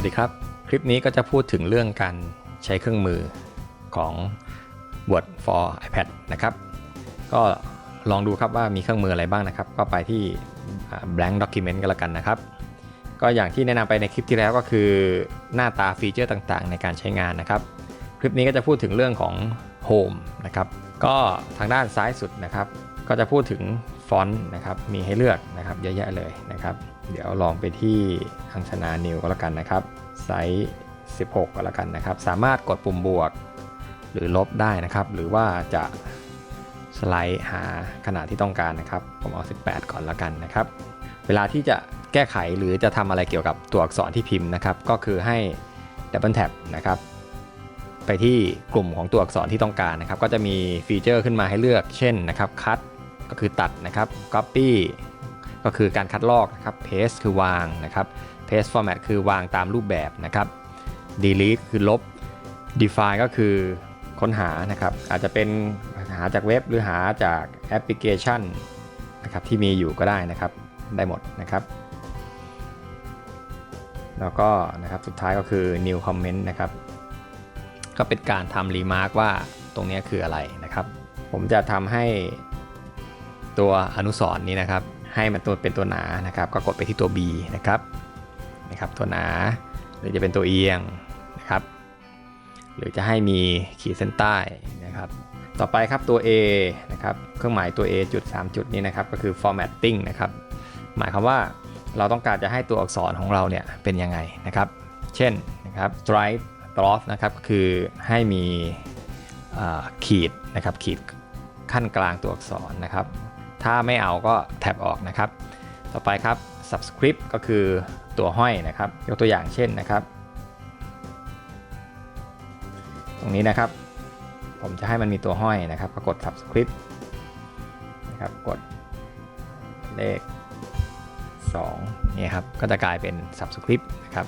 วัสดีครับ คลิปนี้ก็จะพูดถึงเรื่องการใช้เครื่องมือของ Word for iPad นะครับ ก็ลองดูครับว่ามีเครื่องมืออะไรบ้างนะครับ ก็ไปที่ blank document กันละกันนะครับ ก็อย่างที่แนะนำไปในคลิปที่แล้วก็คือหน้าตาฟีเจอร์ต่างๆ ในการใช้งานนะครับ คลิปนี้ก็จะพูดถึงเรื่องของ Home นะครับ ก็ทางด้านซ้ายสุดนะครับ ก็จะพูดถึง ฟอนต์นะครับมีให้เลือกนะครับเยอะแยะเลยนะครับ เดี๋ยวลองไปที่อังชนานิวก็แล้วกันนะครับไซส์16 ก็แล้วกันนะครับ สามารถกดปุ่มบวก หรือลบได้นะครับ หรือว่าจะสไลด์หาขนาดที่ต้องการนะครับ ผมเอา 18 ก่อนแล้วกันนะครับ เวลาที่จะแก้ไขหรือจะทำอะไรเกี่ยวกับตัวอักษรที่พิมพ์นะครับ ก็คือให้ดับเบิลแท็บนะครับไปที่กลุ่มของตัวอักษรที่ต้องการนะครับ ก็จะมีฟีเจอร์ขึ้นมาให้เลือก เช่นนะครับคัด ก็คือตัดนะครับ copy ก็คือการคัดลอกนะครับ paste คือวางนะครับ paste format คือวางตามรูปแบบนะครับ delete คือลบ define ก็คือค้นหานะครับ อาจจะเป็นหาจากเว็บหรือหาจากแอปพลิเคชันนะครับที่มีอยู่ก็ได้นะครับ ได้หมดนะครับ แล้วก็นะครับสุดท้ายก็คือ new comment นะครับ ก็เป็นการทำรีมาร์กว่าตรงนี้คืออะไรนะครับ ผมจะทำให้ ตัวอนุสรณ์นี้นะครับ ให้มันตัวเป็นตัวหนานะครับ ก็กดไปที่ตัว B นะครับนะครับตัวหนาหรือจะเป็นตัวเอียงนะครับ หรือจะให้มีขีดเส้นใต้นะครับ ต่อไปครับตัว A นะครับเครื่องหมายตัว A จุด3จุดนี้นะครับก็คือ formatting นะครับหมายความว่าเราต้องการจะให้ตัวอักษรของเราเนี่ยเป็นยังไงนะครับ เช่นนะครับ stripe dwarf นะครับก็คือให้มีขีดนะครับขีดขั้นกลางตัวอักษรนะครับ ถ้าไม่เอาก็แท็บออกนะครับ ต่อไปครับ subscript ก็คือตัวห้อยนะครับ ยกตัวอย่างเช่นนะครับ ตรงนี้นะครับ ผมจะให้มันมีตัวห้อยนะครับก็กด subscript นะครับกดเลข2นี่ครับก็จะกลายเป็น subscript นะครับ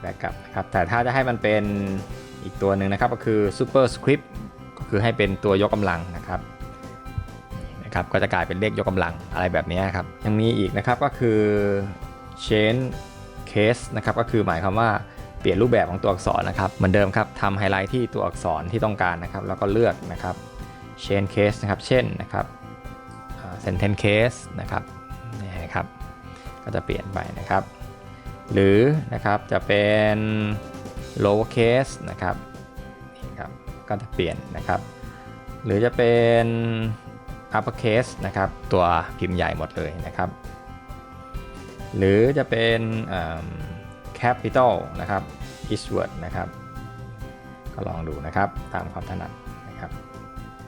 แบกกลับนะครับแต่ถ้าจะให้มันเป็นอีกตัวหนึ่งนะครับก็คือ superscript ก็คือให้เป็นตัวยกกำลังนะครับ ครับก็จะกลายเป็นเลขยกกำลังอะไรแบบนี้ครับยังมีอีกนะครับก็คือ change case นะครับก็คือหมายความว่าเปลี่ยนรูปแบบของตัวอักษรนะครับเหมือนเดิมครับทำไฮไลท์ที่ตัวอักษรที่ต้องการนะครับแล้วก็เลือกนะครับ change case นะครับเช่นนะครับ sentence case นะครับนี่นะครับก็จะเปลี่ยนไปนะครับ หรือนะครับจะเป็น lower case นะครับนี่ครับก็จะเปลี่ยนนะครับ หรือจะเป็น upper case นะครับ ตัวพิมพ์ใหญ่หมดเลยนะครับ หรือจะเป็น capital นะครับ each word นะครับ ก็ลองดูนะครับตามความถนัดนะครับ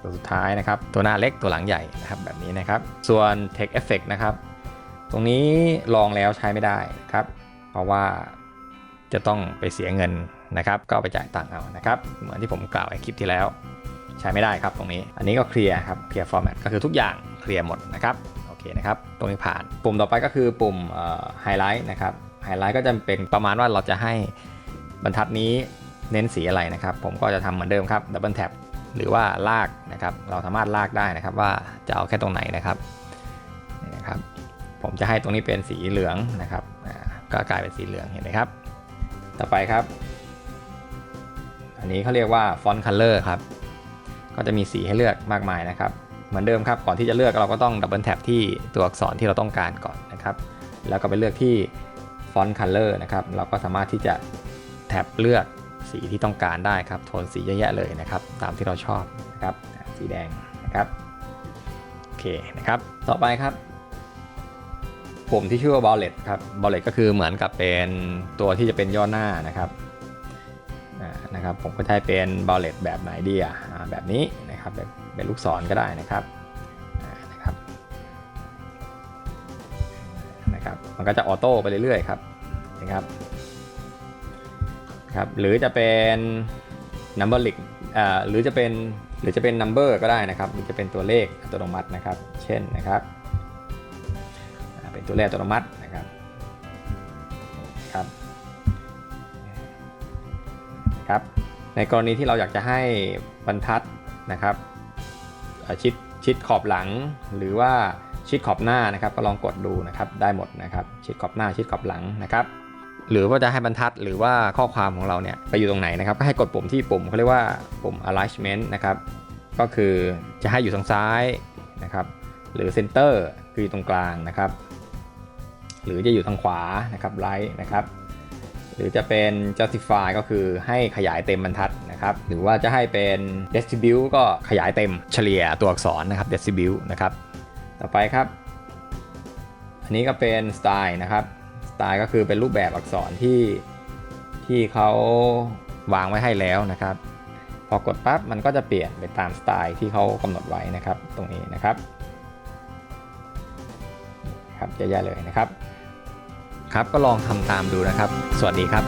ตัวสุดท้ายนะครับ ตัวหน้าเล็กตัวหลังใหญ่นะครับแบบนี้นะครับ ส่วน text effect นะครับ ตรงนี้ลองแล้วใช้ไม่ได้ครับ เพราะว่าจะต้องไปเสียเงินนะครับ ก็ไปจ่ายตังค์เอานะครับ เหมือนที่ผมกล่าวในคลิปที่แล้ว ใช้ไม่ได้ครับตรงนี้ อันนี้ก็เคลียร์ครับเคลียร์ฟอร์แมตก็คือทุกอย่างเคลียร์หมดนะครับโอเคนะครับตรงนี้ผ่าน ปุ่มต่อไปก็คือปุ่มไฮไลท์นะครับไฮไลท์ก็จะเป็นประมาณว่าเราจะให้บรรทัดนี้เน้นสีอะไรนะครับ ผมก็จะทำเหมือนเดิมครับดับเบิลแท็บหรือว่าลากนะครับ เราสามารถลากได้นะครับว่าจะเอาแค่ตรงไหนนะครับนี่นะครับ ผมจะให้ตรงนี้เป็นสีเหลืองนะครับก็กลายเป็นสีเหลืองเห็นไหมครับ ต่อไปครับ อันนี้เขาเรียกว่าฟอนต์คัลเลอร์ครับ ก็จะมีสีให้เลือกมากมายนะครับ เหมือนเดิมครับ ก่อนที่จะเลือกเราก็ต้องดับเบิลแท็บที่ตัวอักษรที่เราต้องการก่อนนะครับ แล้วก็ไปเลือกที่ฟอนต์คัลเลอร์นะครับ เราก็สามารถที่จะแท็บเลือกสีที่ต้องการได้ครับ โทนสีเยอะแยะเลยนะครับ ตามที่เราชอบนะครับ สีแดงนะครับ โอเคนะครับ ต่อไปครับปุ่มที่ชื่อว่า bullet ครับ bullet ก็คือเหมือนกับเป็นตัวที่จะเป็นย่อหน้านะครับอ่านะครับผมก็ใช้เป็นบอลเลตแบบไหนดีอะ แบบนี้นะครับแบบเป็นลูกศรก็ได้นะครับนะครับนะครับมันก็จะออโต้ไปเรื่อยๆครับนะครับครับหรือจะเป็น number link อ่าหรือจะเป็นหรือจะเป็น number ก็ได้นะครับหรือจะเป็นตัวเลขอัตโนมัตินะครับ เช่นนะครับเป็นตัวเลขอัตโนมัติ ในกรณีที่เราอยากจะให้บรรทัดนะครับชิดชิดขอบหลัง หรือว่าชิดขอบหน้านะครับ ก็ลองกดดูนะครับได้หมดนะครับ ชิดขอบหน้าชิดขอบหลังนะครับหรือว่าจะให้บรรทัดหรือว่าข้อความของเราเนี่ยไปอยู่ตรงไหนนะครับ ก็ให้กดปุ่มที่ปุ่มเขาเรียกว่าปุ่ม alignment นะครับก็คือจะให้อยู่ทางซ้ายนะครับหรือ center คืออยู่ตรงกลางนะครับ หรือจะอยู่ทางขวานะครับ right นะครับ หรือจะเป็น justify ก็คือให้ขยายเต็มบรรทัดนะครับหรือว่าจะให้เป็น distribute ก็ขยายเต็มเฉลี่ยตัวอักษรนะครับ distribute นะครับต่อไปครับ อันนี้ก็เป็นสไตล์นะครับสไตล์ก็คือเป็นรูปแบบอักษรที่ที่เขาวางไว้ให้แล้วนะครับ พอกดปั๊บมันก็จะเปลี่ยนไปตามสไตล์ที่เขากำหนดไว้นะครับตรงนี้นะครับครับเยอะๆเลยนะครับ ครับก็ลองทำตามดูนะครับ สวัสดีครับ